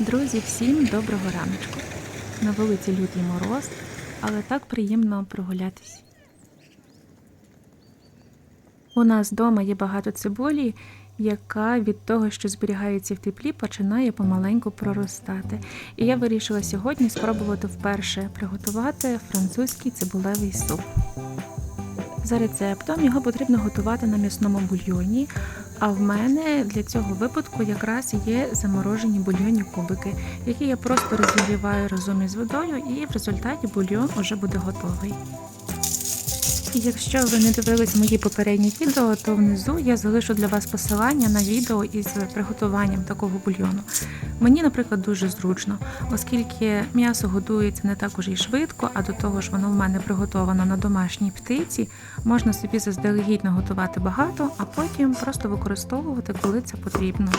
Друзі, всім доброго раночку. На вулиці лютий мороз, але так приємно прогулятись. У нас вдома є багато цибулі, яка від того, що зберігається в теплі, починає помаленьку проростати. І я вирішила сьогодні спробувати вперше приготувати французький цибулевий суп. За рецептом його потрібно готувати на м'ясному бульйоні. А в мене для цього випадку якраз є заморожені бульйонні кубики, які я просто розігріваю разом із водою, і в результаті бульйон уже буде готовий. І якщо ви не дивились мої попередні відео, то внизу я залишу для вас посилання на відео із приготуванням такого бульйону. Мені, наприклад, дуже зручно, оскільки м'ясо готується не так уже й швидко, а до того ж воно в мене приготовано на домашній птиці, можна собі заздалегідь наготувати багато, а потім просто використовувати, коли це потрібно.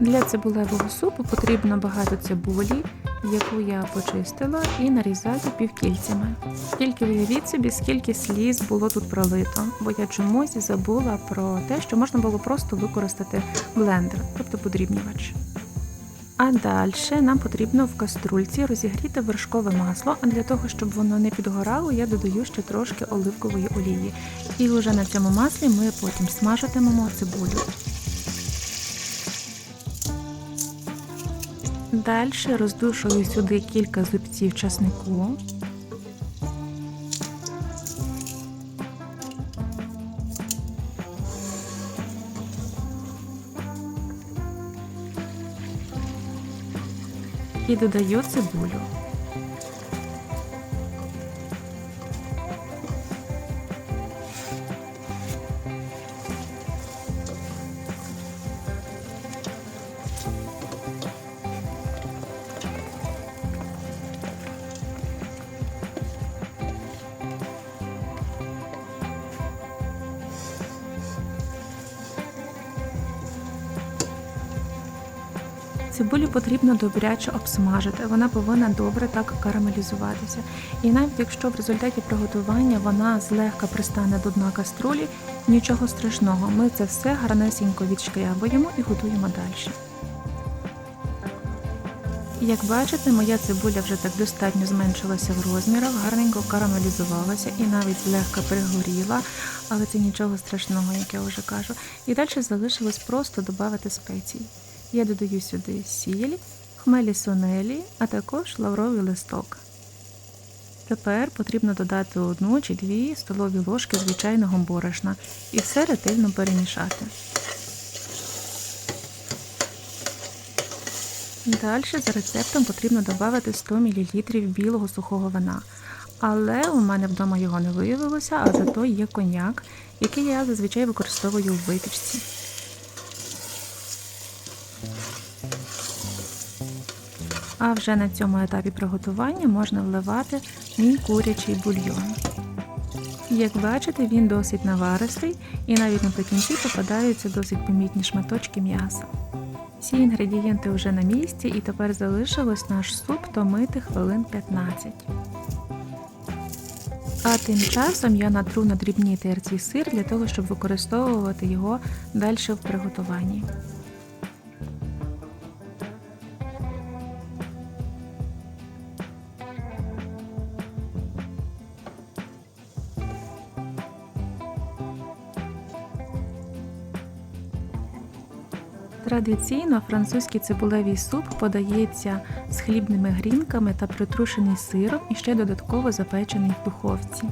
Для цибулевого супу потрібно багато цибулі, яку я почистила і нарізаю півкільцями. Тільки уявіть собі, скільки сліз було тут пролито, бо я чомусь забула про те, що можна було просто використати блендер, тобто подрібнювач. А далі нам потрібно в каструльці розігріти вершкове масло, а для того, щоб воно не підгорало, я додаю ще трошки оливкової олії. І вже на цьому маслі ми потім смажитимемо цибулю. Далі роздушую сюди кілька зубців часнику. І додаю цибулю. Цибулю потрібно добряче обсмажити, вона повинна добре так карамелізуватися. І навіть якщо в результаті приготування вона злегка пристане до дна каструлі, нічого страшного, ми це все гарнесенько відшкрябуємо і готуємо далі. Як бачите, моя цибуля вже так достатньо зменшилася в розмірах, гарненько карамелізувалася і навіть злегка пригоріла, але це нічого страшного, як я вже кажу. І далі залишилось просто додати спеції. Я додаю сюди сіль, хмелі сунелі, а також лавровий листок. Тепер потрібно додати одну чи дві столові ложки звичайного борошна і все ретельно перемішати. Далі за рецептом потрібно додати 100 мл білого сухого вина. Але у мене вдома його не виявилося, а зато є коньяк, який я зазвичай використовую в випічці. А вже на цьому етапі приготування можна вливати мій курячий бульйон. Як бачите, він досить наваристий і навіть наприкінці попадаються досить помітні шматочки м'яса. Всі інгредієнти вже на місці і тепер залишилось наш суп томити хвилин 15. А тим часом я натру на дрібній терці сир для того, щоб використовувати його далі в приготуванні. Традиційно французький цибулевий суп подається з хлібними грінками та притрушений сиром і ще додатково запечений в духовці.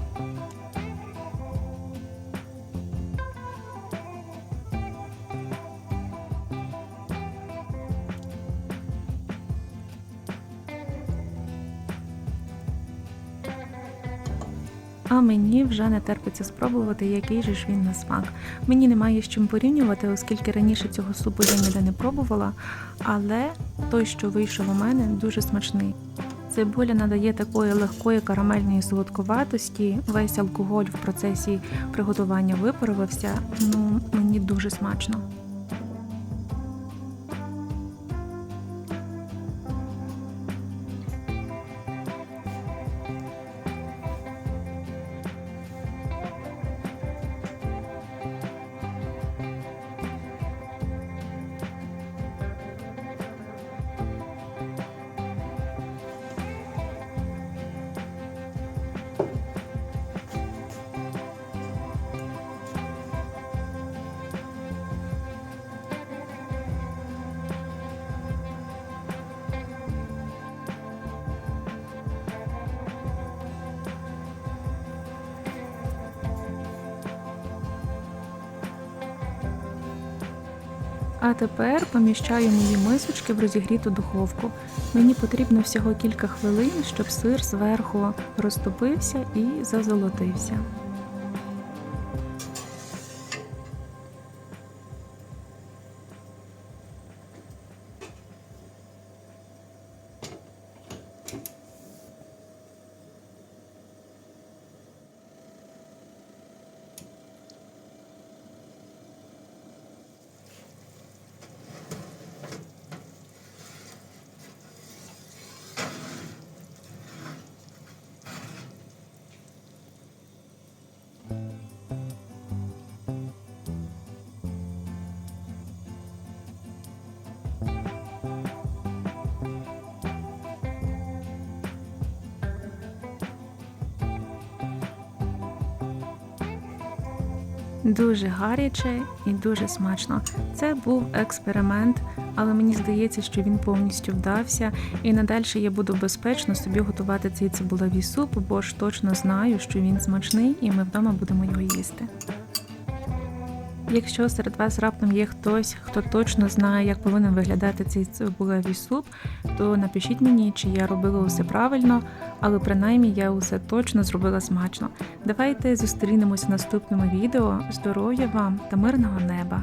А мені вже не терпиться спробувати, який же ж він на смак. Мені немає з чим порівнювати, оскільки раніше цього супу я ніде не пробувала, але той, що вийшов у мене, дуже смачний. Цибуля надає такої легкої карамельної солодковатості. Весь алкоголь в процесі приготування випарувався. Ну, мені дуже смачно. А тепер поміщаю мої мисочки в розігріту духовку. Мені потрібно всього кілька хвилин, щоб сир зверху розтопився і зазолотився. Дуже гаряче і дуже смачно. Це був експеримент, але мені здається, що він повністю вдався. І надалі я буду безпечно собі готувати цей цибулевий суп, бо ж точно знаю, що він смачний, і ми вдома будемо його їсти. Якщо серед вас раптом є хтось, хто точно знає, як повинен виглядати цей цибулевий суп, то напишіть мені, чи я робила усе правильно, але принаймні я усе точно зробила смачно. Давайте зустрінемось в наступному відео. Здоров'я вам та мирного неба!